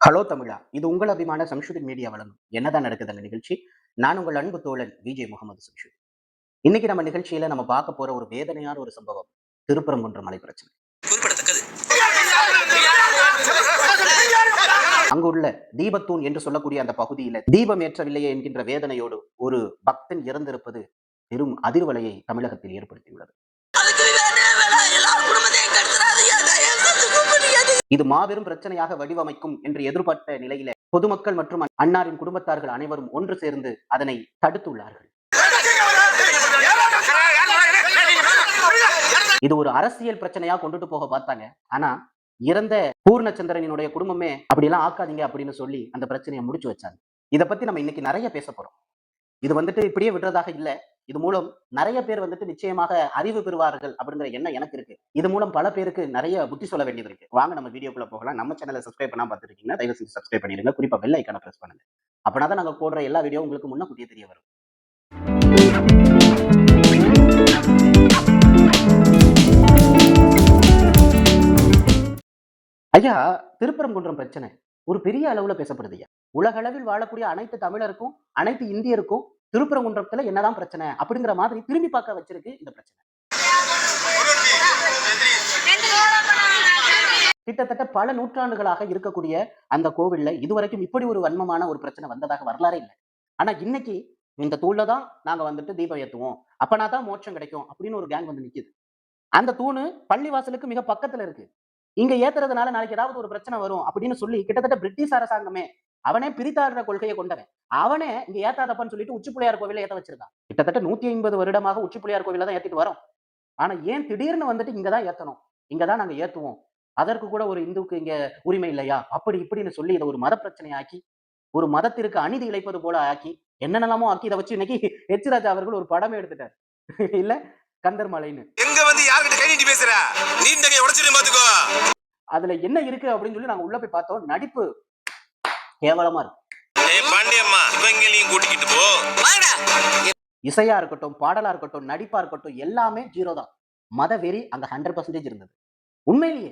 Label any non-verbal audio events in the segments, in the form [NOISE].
Hello தமிழா இது உங்கள் அபிமான சம்ஷுதின் மீடியா வழங்கும் என்னதான் நடக்குது அந்த நிகழ்ச்சி? நான் உங்கள் அன்பு தோழன் விஜய் முகமது சம்ஷுத் இன்னைக்கு நம்ம நிகழ்ச்சியில நம்ம பார்க்க போற ஒரு வேதனையான ஒரு சம்பவம் திருப்பரங்குன்ற மலை பிரச்சனை. அங்குள்ள தீபத்தூண் என்று சொல்லக்கூடிய அந்த பகுதியில தீபம் ஏற்றவில்லையே என்கின்ற வேதனையோடு ஒரு பக்தன் இறந்திருப்பது பெரும் அதிர்வலையை தமிழகத்தில் ஏற்படுத்தியுள்ளது. இது மாபெரும் பிரச்சனையாக வடிவமைக்கும் என்று எதிர்பார்த்த நிலையில பொதுமக்கள் மற்றும் அன்னாரின் குடும்பத்தார்கள் அனைவரும் ஒன்று சேர்ந்து அதனை தடுத்துள்ளார்கள். இது ஒரு அரசியல் பிரச்சனையா கொண்டுட்டு போக பார்த்தாங்க. ஆனா இறந்த பூர்ணச்சந்திரனினுடைய குடும்பமே அப்படிலாம் ஆக்காதீங்க அப்படின்னு சொல்லி அந்த பிரச்சனையை முடிச்சு வச்சாங்க. இதை பத்தி நம்ம இன்னைக்கு நிறைய பேச போறோம். இது வந்துட்டு இப்படியே விடுறதாக இல்ல. இது மூலம் நிறைய பேர் வந்துட்டு நிச்சயமாக அறிவு பெறுவார்கள் அப்படிங்கிற எண்ணம் எனக்கு இருக்கு. இது மூலம் பல பேருக்கு நிறைய புத்தி சொல்ல வேண்டியது இருக்கு. வாங்க நம்ம வீடியோக்குள்ள போகலாம். நம்ம சேனலை சப்ஸ்கிரைப் பண்ணாம பார்த்துருக்கீங்கன்னா தயவு செஞ்சு சப்ஸ்கிரைப் பண்ணிடுங்க. குறிப்பா பெல் ஐக்கான பிரஸ் பண்ணுங்க. அப்படின்னா தான் நாங்க போடுற எல்லா வீடியோ உங்களுக்கு முன்னக்கூட்டியே தெரிய வரும். ஐயா திருப்பரங்குன்றம் பிரச்சனை. ஒரு பெரிய அளவுல பேசப்படுது ஐயா. உலக அளவில் வாழக்கூடிய அனைத்து தமிழருக்கும் அனைத்து இந்தியருக்கும் திருப்பரங்குன்றத்துல என்னதான் பிரச்சனை அப்படிங்கிற மாதிரி திரும்பி பார்க்க வச்சிருக்கு இந்த பிரச்சனை. கிட்டத்தட்ட பல நூற்றாண்டுகளாக இருக்கக்கூடிய அந்த கோவில்ல இதுவரைக்கும் இப்படி ஒரு வன்மமான ஒரு பிரச்சனை வந்ததாக வரலாறே இல்லை. ஆனா இன்னைக்கு இந்த தூள்ல தான் நாங்க வந்துட்டு தீபம் ஏத்துவோம். அப்பனா தான் மோட்சம் கிடைக்கும் அப்படின்னு ஒரு கேங் வந்து நிக்குது. அந்த தூணு பள்ளிவாசலுக்கு மிக பக்கத்துல இருக்கு. இங்க ஏத்துறதுனால நாளைக்கு ஏதாவது ஒரு பிரச்சனை வரும் அப்படின்னு சொல்லி கிட்டத்தட்ட பிரிட்டிஷ் அரசாங்கமே அவனே பிரித்தாடுற கொள்கையை கொண்டவன். அவனே இங்க ஏத்தாதப்பன்னு சொல்லிட்டு உச்சி பிள்ளையார் கோவில ஏத்த வச்சிருக்கான். கிட்டத்தட்ட நூத்தி ஐம்பது வருடமாக உச்சி பிள்ளையார் கோவில தான் ஏத்திட்டு வரோம். ஆனா ஏன் திடீர்னு வந்துட்டு இங்கதான் ஏத்தணும்? இங்கதான் நாங்க ஏத்துவோம். அதற்கு கூட ஒரு இந்துவுக்கு இங்க உரிமை இல்லையா? அப்படி இப்படின்னு சொல்லி இதை ஒரு மத பிரச்சனையாக்கி ஒரு மதத்திற்கு அநீதி இழைப்பது போல ஆக்கி என்னென்னலாமோ ஆக்கி இதை வச்சு இன்னைக்கு எச் ராஜா அவர்கள் ஒரு படமே எடுத்துட்டார். [LAUGHS] இல்ல? கந்தர் மலைன்னு. எங்க வந்து யார்கிட்ட கை நீட்டி பேசுற? கை உடச்சிட்டு பாத்துக்கோ. அதுல என்ன இருக்கு அப்படின்னு சொல்லி நாங்க உள்ள போய் பார்த்தோம். நடிப்பு கேவலமா இருக்கு. இசையா இருக்கட்டும் பாடலா இருக்கட்டும் நடிப்பா இருக்கட்டும் எல்லாமே ஜீரோ தான். மத வெறி அங்க ஹண்ட்ரட் பர்சன்டேஜ் இருந்தது. உண்மையிலேயே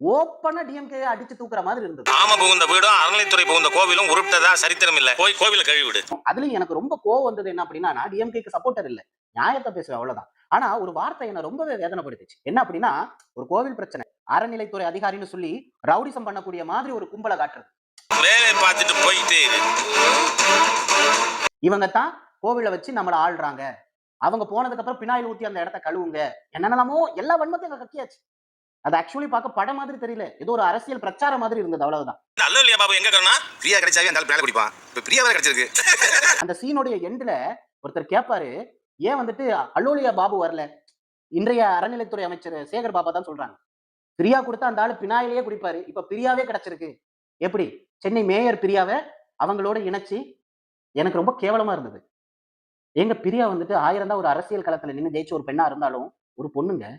ஓப்பனா டிஎம்கே அடிச்சு தூக்குற மாதிரி இருந்தது. ஆம புகுந்த வீடும் அறநிலைத்துறை புகுந்த கோவிலும் உருப்பிட்டதா சரித்திரம் இல்ல. போய் கோவில கழுவி விடு. அதுலயும் எனக்கு ரொம்ப கோவம் வந்தது என்ன அப்படின்னா நான் டிஎம்கேக்கு சப்போர்ட்டர் இல்ல. நியாயத்தை பேசுவேன் அவ்வளவுதான். ஆனா ஒரு வார்த்தை என்ன ரொம்பவே வேதனைப்படுத்துச்சு. என்ன அப்படின்னா ஒரு கோவில் பிரச்சனை. அறநிலைத்துறை அதிகாரின்னு சொல்லி ரவுடிசம் பண்ணக்கூடிய மாதிரி ஒரு கும்பலை காட்டுறது. வேலையை பார்த்துட்டு போயிட்டே. இரு இவங்க தான் கோவிலை வச்சு நம்மளை ஆள்றாங்க. அவங்க போனதுக்கு அப்புறம் பினாயில் ஊத்தி அந்த இடத்த கழுவுங்க. என்னென்னலாமோ எல்லா வன்மத்தையும் அங்க கக்கியாச்சு அது ஆக்சுவலி பார்க்க படம் மாதிரி தெரியல. ஏதோ ஒரு அரசியல் பிரச்சாரம் மாதிரி இருந்தது அவ்வளவுதான். நல்ல இல்லையா பாபு? எங்க காரணம் பிரியா கிடைச்சாவே அந்த மேல குடிப்பான். இப்ப பிரியா வேற கிடைச்சிருக்கு. [LAUGHS] அந்த சீனுடைய எண்ட்ல ஒருத்தர் கேட்பாரு ஏன் வந்துட்டு அல்லோலியா பாபு வரல? இன்றைய அறநிலைத்துறை அமைச்சர் சேகர் பாபா தான் சொல்றாங்க. பிரியா கொடுத்தா அந்த ஆளு பினாயிலேயே குடிப்பாரு. இப்ப பிரியாவே கிடைச்சிருக்கு. எப்படி? சென்னை மேயர் பிரியாவை அவங்களோட இணைச்சு எனக்கு ரொம்ப கேவலமா இருந்தது. எங்க பிரியா வந்துட்டு ஆயிரம் தான் ஒரு அரசியல் களத்துல நின்று ஜெயிச்ச ஒரு பெண்ணா இருந்தாலும் ஒரு பொண்ணுங்க.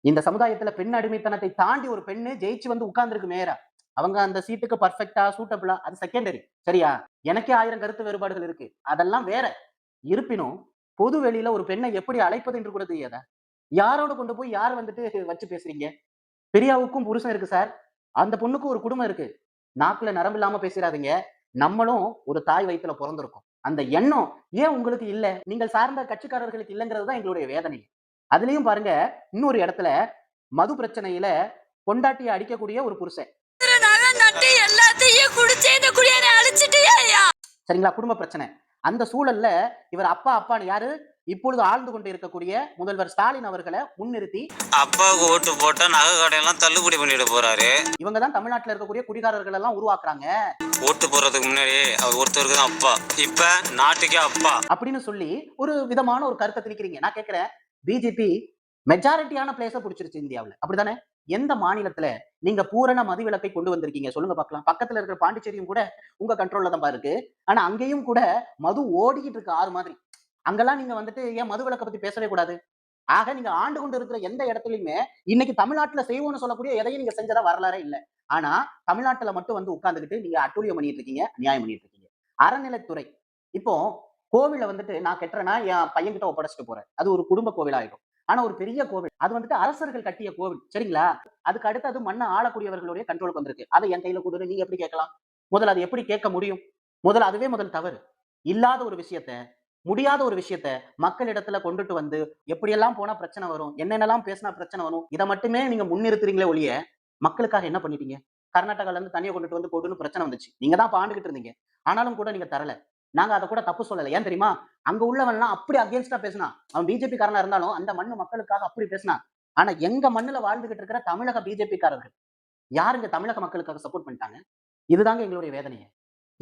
இந்த சமுதாயத்துல பெண் அடிமைத்தனத்தை தாண்டி ஒரு பெண்ணு ஜெயிச்சு வந்து உட்கார்ந்துருக்கு மேயரா. அவங்க அந்த சீட்டுக்கு பர்ஃபெக்டா சூட்டபிளா அது செகண்டரி சரியா? எனக்கே ஆயிரம் கருத்து வேறுபாடுகள் இருக்கு. அதெல்லாம் வேற. இருப்பினும் பொது வெளியில ஒரு பெண்ணை எப்படி அழைப்பது என்று கூட தெரியாதா? யாரோட கொண்டு போய் யார் வந்துட்டு வச்சு பேசுறீங்க? பெரியாவுக்கும் புருஷன் இருக்கு சார். அந்த பொண்ணுக்கும் ஒரு குடும்பம் இருக்கு. நாக்குல நரம்பு இல்லாம பேசிடாதீங்க நம்மளும் ஒரு தாய் வயித்துல பிறந்திருக்கோம். அந்த எண்ணம் ஏன் உங்களுக்கு இல்ல? நீங்கள் சார்ந்த கட்சிக்காரர்களுக்கு இல்லைங்கிறது தான் எங்களுடைய வேதனை. அதுலயும் பாருங்க இன்னொரு இடத்துல மது பிரச்சனையில பொண்டாட்டியை அடிக்கக்கூடிய ஒரு புருஷன். சரிங்களா? குடும்ப பிரச்சனை. அந்த சூழல்ல இவர் அப்பா அப்பான்னு யாரு? இப்பொழுது ஆழ்ந்து கொண்டு இருக்கக்கூடிய முதல்வர் ஸ்டாலின் அவர்களை முன்னிறுத்தி அப்பாவுக்கு ஓட்டு போட்டா நகை கடையெல்லாம் தள்ளுபடி பண்ணிட்டு போறாரு. இவங்க தான் தமிழ்நாட்டுல இருக்கக்கூடிய குடிகாரர்கள் எல்லாம் உருவாக்குறாங்க. ஓட்டு போறதுக்கு முன்னாடி அவர் ஒருத்தருக்கு தான் அப்பா. இப்ப நாட்டுக்கே அப்பா. அப்படின்னு சொல்லி ஒரு விதமான ஒரு கருத்தை திணிக்கிறீங்க. நான் கேட்கிறேன் பிஜேபி மெஜாரிட்டியான பிளேஸ பிடிச்சிருச்சு இந்தியாவுல. அப்படிதானே எந்த மாநிலத்துல நீங்க பூரண மதுவிலக்கை கொண்டு வந்திருக்கீங்க? சொல்லுங்க பார்க்கலாம். பக்கத்துல இருக்கிற பாண்டிச்சேரியும் கூட உங்க கண்ட்ரோல்ல தான் இருக்கு. ஆனா அங்கேயும் கூட மது ஓடிக்கிட்டு இருக்கு ஆறு மாதிரி. அங்கெல்லாம் நீங்க வந்துட்டு ஏன் மதுவிலக்கை பத்தி பேசவே கூடாது? ஆக நீங்க ஆண்டு கொண்டு இருக்கிற எந்த இடத்துலயுமே இன்னைக்கு தமிழ்நாட்டுல செய்வோம்னு சொல்லக்கூடிய எதையும் நீங்க செஞ்சதா வரலாறே இல்ல. ஆனா தமிழ்நாட்டுல மட்டும் வந்து உட்கார்ந்துகிட்டு நீங்க அட்டூழியம் பண்ணிட்டு இருக்கீங்க நியாயம் பண்ணிட்டு இருக்கீங்க. அறநிலைத்துறை. இப்போ கோவில வந்துட்டு நான் கெட்டுறேன்னா என் பையன்கிட்ட ஒப்படைச்சிட்டு போறேன். அது ஒரு குடும்ப கோவில் ஆயிடும் ஆனா ஒரு பெரிய கோவில். அது வந்துட்டு அரசர்கள் கட்டிய கோவில். சரிங்களா? அதுக்கு அடுத்து அது மண்ணை ஆளக்கூடியவர்களுடைய கண்ட்ரோலுக்கு வந்திருக்கு. அதை என் கையில கொடுன்னு நீங்க எப்படி கேட்கலாம்? முதல்ல அது எப்படி கேட்க முடியும்? முதல்ல அதுவே முதல் தவறு. இல்லாத ஒரு விஷயத்த முடியாத ஒரு விஷயத்த மக்களிடத்துல கொண்டுட்டு வந்து எப்படியெல்லாம் போனா பிரச்சனை வரும் என்னென்னலாம் பேசினா பிரச்சனை வரும் இதை மட்டுமே நீங்க முன்னிறுத்துறீங்களே ஒழிய மக்களுக்காக என்ன பண்ணிட்டீங்க? கர்நாடகால இருந்து தனியை கொண்டுட்டு வந்து கொடுன்னு பிரச்சனை வந்துச்சு. நீங்க தான் பாண்டுகிட்டு இருந்தீங்க. ஆனாலும் கூட நீங்க தரல. நாங்க அதை கூட தப்பு சொல்லல. ஏன் தெரியுமா? அங்க உள்ளவன்லாம் அப்படி அகேன்ஸ்டா பேசினா அவன் பிஜேபி காரனா இருந்தாலும் அந்த மண்ணு மக்களுக்காக அப்படி பேசினான் ஆனா எங்க மண்ணுல வாழ்ந்துகிட்டு இருக்கிற தமிழக பிஜேபி காரர்கள் யாருங்க தமிழக மக்களுக்காக சப்போர்ட் பண்ணிட்டாங்க? இதுதாங்க எங்களுடைய வேதனையை.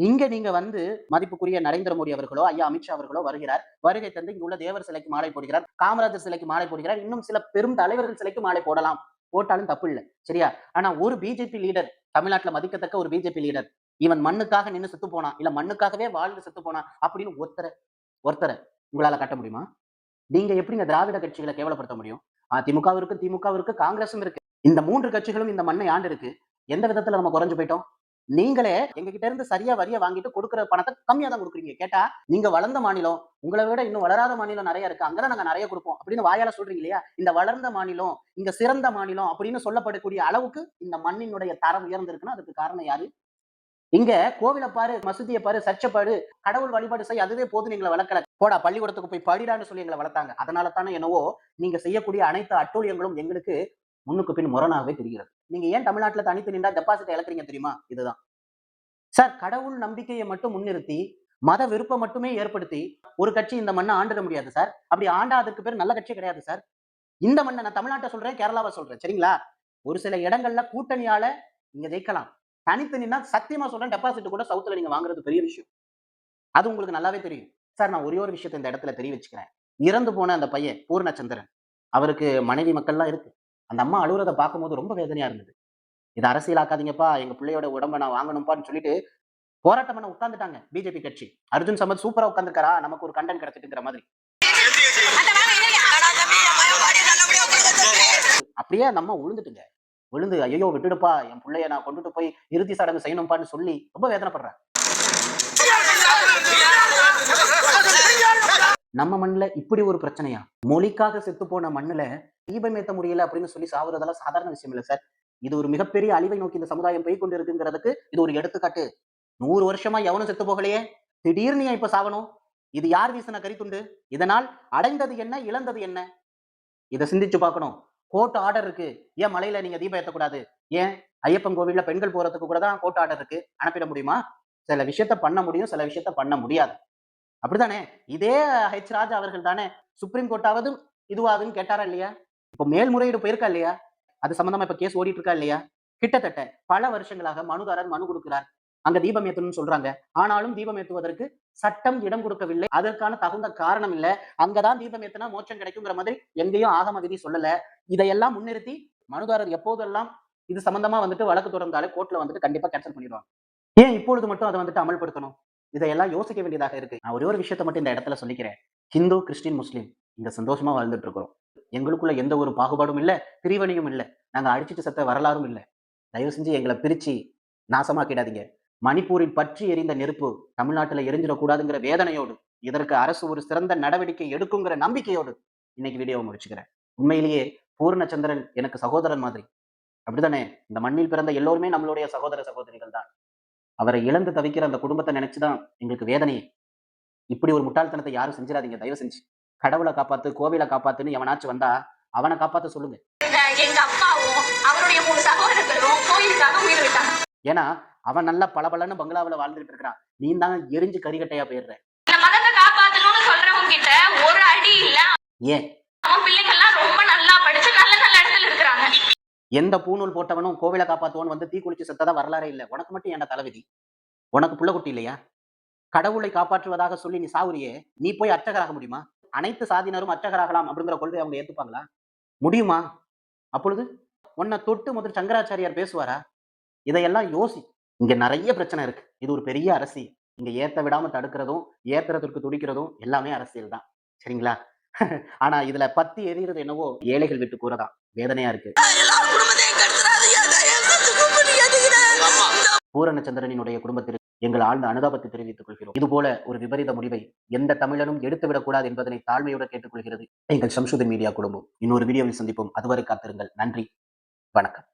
இங்க நீங்க வந்து மதிப்புக்குரிய நரேந்திர மோடி அவர்களோ ஐயா அமித்ஷா அவர்களோ வருகிறார். வருகை தந்து இங்க உள்ள தேவர் சிலைக்கு மாலை போடுகிறார். காமராஜர் சிலைக்கு மாலை போடுகிறார். இன்னும் சில பெரும் தலைவர்கள் சிலைக்கு மாலை போடலாம். போட்டாலும் தப்பு இல்லை. சரியா? ஆனா ஒரு பிஜேபி லீடர் தமிழ்நாட்டுல மதிக்கத்தக்க ஒரு பிஜேபி லீடர் இவன் மண்ணுக்காக நின்னு செத்து போனான். இல்ல மண்ணுக்காகவே வாழ்ந்து செத்து போனான் அப்படின்னு ஒருத்தரை ஒருத்தரை உங்களால காட்ட முடியுமா? நீங்க எப்படிங்க திராவிட கட்சிகளை கேவலப்படுத்த முடியும்? அதிமுகவிற்கு திமுகவிற்கு காங்கிரஸும் இருக்கு. இந்த மூன்று கட்சிகளும் இந்த மண்ணை ஆண்டு இருக்கு எந்த விதத்துல நம்ம குறைஞ்சு போயிட்டோம்? நீங்களே எங்க கிட்ட இருந்து சரியா வரிய வாங்கிட்டு கொடுக்குற பணத்தை கம்மியா தான் கொடுக்குறீங்க. கேட்டா நீங்க வளர்ந்த மாநிலம் உங்களை விட இன்னும் வளராத மாநிலம் நிறைய இருக்கு. அங்கதான் நாங்க நிறைய கொடுப்போம் அப்படின்னு வாயால சொல்றீங்க இல்லையா? இந்த வளர்ந்த மாநிலம் இங்க சிறந்த மாநிலம் அப்படின்னு சொல்லப்படக்கூடிய அளவுக்கு இந்த மண்ணினுடைய தரம் உயர்ந்திருக்குன்னா அதுக்கு காரணம் யாரு? இங்க கோவிலை பாரு மசூதியை பாரு சர்ச்சை பாரு கடவுள் வழிபாடு செய் அதுவே போதும் எங்களை வளர்க்கல. போடா பள்ளிக்கூடத்துக்கு போய் படிடான்னு சொல்லி எங்களை வளர்த்தாங்க. அதனால தானே என்னவோ நீங்க செய்யக்கூடிய அனைத்து அட்டூழியங்களும் எங்களுக்கு முன்னுக்கு பின் முரணாகவே தெரிகிறது. நீங்க ஏன் தமிழ்நாட்டுல தனித்து நின்றா டெபாசிட் இழக்கிறீங்க தெரியுமா? இதுதான். சார் கடவுள் நம்பிக்கையை மட்டும் முன்னிறுத்தி மத விருப்பம் மட்டுமே ஏற்படுத்தி ஒரு கட்சி இந்த மண்ணை ஆண்டிட முடியாது சார் அப்படி ஆண்டா அதற்கு பேர் நல்ல கட்சி கிடையாது சார் இந்த மண்ணை நான் தமிழ்நாட்டை சொல்றேன் கேரளாவை சொல்றேன் சரிங்களா? ஒரு சில இடங்கள்ல கூட்டணியால நீங்க ஜெயிக்கலாம். தனித்து நின்னா சத்தியமா சொல்றேன் டெபாசிட் கூட சவுத்துல நீங்க வாங்குறது பெரிய விஷயம். அது உங்களுக்கு நல்லாவே தெரியும். சார் நான் ஒரே ஒரு விஷயத்தை இந்த இடத்துல தெரிய வச்சுக்கிறேன் இறந்து போன அந்த பையன் பூர்ணச்சந்திரன். அவருக்கு மனைவி மக்கள்லாம் இருக்கு. அந்த அம்மா அழுகுறத பார்க்கும்போது ரொம்ப வேதனையா இருந்தது. இது அரசியலாக்காதீங்கப்பா எங்க பிள்ளையோட உடம்ப நான் வாங்கணும்ப்பான்னு சொல்லிட்டு போராட்டம் பண்ண உட்காந்துட்டாங்க பிஜேபி கட்சி. அர்ஜுன் சம்பத் சூப்பரா உட்காந்துருக்காரா நமக்கு ஒரு கண்டன் கிடைச்சிட்டுங்கிற மாதிரி. அப்படியே அந்த அம்மா விழுந்துட்டுங்க விழுந்து ஐயோ விட்டுடுப்பா. என் பிள்ளைய நான் கொண்டுட்டு போய் இறுதி சடங்கு செய்யணும்ப்பான்னு சொல்லி ரொம்ப வேதனைப்படுறேன் நம்ம மண்ணுல இப்படி ஒரு பிரச்சனையா? மொழிக்காக செத்து போன மண்ணுல தீபம் ஏத்த முடியல அப்படின்னு சொல்லி சாவுறதெல்லாம் சாதாரண விஷயம் இல்ல சார் இது ஒரு மிகப்பெரிய அழிவை நோக்கி இந்த சமுதாயம் போய் கொண்டு இருக்குங்கிறதுக்கு இது ஒரு எடுத்துக்காட்டு. நூறு வருஷமா எவனும் செத்து போகலையே? திடீர்னு ஏன் இப்ப சாவணும்? இது யார் வீசின கரித்துண்டு? இதனால் அடைந்தது என்ன இழந்தது என்ன? இதை சிந்திச்சு பார்க்கணும். கோர்ட் ஆர்டர் இருக்கு. ஏன் மலையில நீங்க தீபம் ஏற்றக்கூடாது ஏன்? ஐயப்பன் கோவில்ல பெண்கள் போறதுக்கு கூட தான் கோர்ட் ஆர்டர் இருக்கு. அனுப்பிட முடியுமா? சில விஷயத்த பண்ண முடியும் சில விஷயத்த பண்ண முடியாது. அப்படிதானே இதே ஹெச் ராஜா அவர்கள் தானே? சுப்ரீம் கோர்ட்டாவது இதுவாதுன்னு கேட்டாரா இல்லையா? இப்போ மேல்முறையீடு போயிருக்கா இல்லையா? அது சம்பந்தமா இப்ப கேஸ் ஓடிட்டு இருக்கா இல்லையா? கிட்டத்தட்ட பல வருஷங்களாக மனுதாரர் மனு கொடுக்கிறார். அங்க தீபம் ஏத்தணும்னு சொல்றாங்க. ஆனாலும் தீபம் ஏத்துவதற்கு சட்டம் இடம் கொடுக்கவில்லை. அதற்கான தகுந்த காரணம் இல்ல. அங்கதான் தீபம் ஏத்தினா மோட்சம் கிடைக்குங்கிற மாதிரி எங்கேயும் ஆகம விதி சொல்லல. இதையெல்லாம் முன்னிறுத்தி மனுதாரர் எப்போதெல்லாம் இது சம்பந்தமா வந்துட்டு வழக்கு தொடர்ந்தாலே கோர்ட்ல வந்துட்டு கண்டிப்பா கேன்சல் பண்ணிடுவாங்க. ஏன் இப்பொழுது மட்டும் அதை வந்துட்டு அமல்படுத்தணும்? இதையெல்லாம் யோசிக்க வேண்டியதாக இருக்கு. நான் ஒரே ஒரு விஷயத்தை மட்டும் இந்த இடத்துல சொல்லிக்கிறேன். ஹிந்து கிறிஸ்டின் முஸ்லீம் இங்கே சந்தோஷமா வாழ்ந்துட்டு இருக்கிறோம் எங்களுக்குள்ள எந்த ஒரு பாகுபாடும் இல்ல பிரிவினையும் இல்ல. நாங்க அடிச்சிட்டு செத்த வரலாறும் இல்ல. தயவு செஞ்சு எங்களை பிரிச்சு நாசமாக்கிடாதீங்க. மணிப்பூரில் பற்றி எரிந்த நெருப்பு தமிழ்நாட்டுல எரிஞ்சிடக்கூடாதுங்கிற வேதனையோடு இதற்கு அரசு ஒரு சிறந்த நடவடிக்கை எடுக்குங்கிற நம்பிக்கையோடு இன்னைக்கு வீடியோவை முடிச்சுக்கிறேன். உண்மையிலேயே பூர்ணச்சந்திரன் எனக்கு சகோதரன் மாதிரி. அப்படிதானே இந்த மண்ணில் பிறந்த எல்லோருமே நம்மளுடைய சகோதர சகோதரிகள் தான். அவரை இழந்து தவிக்கிற அந்த குடும்பத்தை நினைச்சுதான் எங்களுக்கு வேதனையே. இப்படி ஒரு முட்டாள்தனத்தை யாரும் செஞ்சிடாதீங்க. தயவு செஞ்சு கடவுளை காப்பாத்து கோவிலை காப்பாத்துன்னு எவனாச்சும் வந்தா அவனை காப்பாத்த சொல்லுங்க. ஏன்னா அவன் நல்லா பளபளன்னு பங்களாவுல வாழ்ந்துட்டு இருக்கிறான். நீ தான் எரிஞ்சு கரிகட்டையா போயிடுற. ஒரு அடி இல்ல. ஏன்? அவன் பிள்ளைங்கள்லாம் ரொம்ப நல்லா படிச்சு நல்ல நல்ல இடத்துல இருக்கிறாங்க. எந்த பூநூல் போட்டவனும் கோவிலை காப்பாத்துவன் வந்து தீ குளிச்சு செத்ததா வரலாறே இல்லை. உனக்கு மட்டும் என்ன தலைவிதி? உனக்கு புள்ள குட்டி இல்லையா? கடவுளை காப்பாற்றுவதாக சொல்லி நீ சாவுறியே நீ போய் அர்ச்சகராக முடியுமா? அனைத்து சாதியினரும் அர்ச்சகராகலாம் அப்படிங்கிற கொள்கை அவங்க ஏத்துப்பாங்களா? முடியுமா? அப்பொழுது உன்னை தொட்டு முதல் சங்கராச்சாரியார் பேசுவாரா? இதையெல்லாம் யோசி. இங்க நிறைய பிரச்சனை இருக்கு. இது ஒரு பெரிய அரசியல். இங்க ஏத்த விடாம தடுக்கிறதும் ஏத்துறதுக்கு துடிக்கிறதும் எல்லாமே அரசியல் தான். சரிங்களா? [LAUGHS] ஆனா இதுல பத்தி எரியறது என்னவோ ஏழைகள் விட்டு கூறதான் வேதனையா இருக்கு. பூரணச்சந்திரனினுடைய குடும்பத்திற்கு எங்கள் ஆழ்ந்த அனுதாபத்தை தெரிவித்துக் கொள்கிறோம். இதுபோல ஒரு விபரீத முடிவை எந்த தமிழனும் எடுத்துவிடக்கூடாது என்பதனை தாழ்மையோடு கேட்டுக்கொள்கிறது எங்கள் சம்சுதன் மீடியா குடும்பம். இன்னொரு வீடியோவில் சந்திப்போம். அதுவரை காத்திருங்கள். நன்றி. வணக்கம்.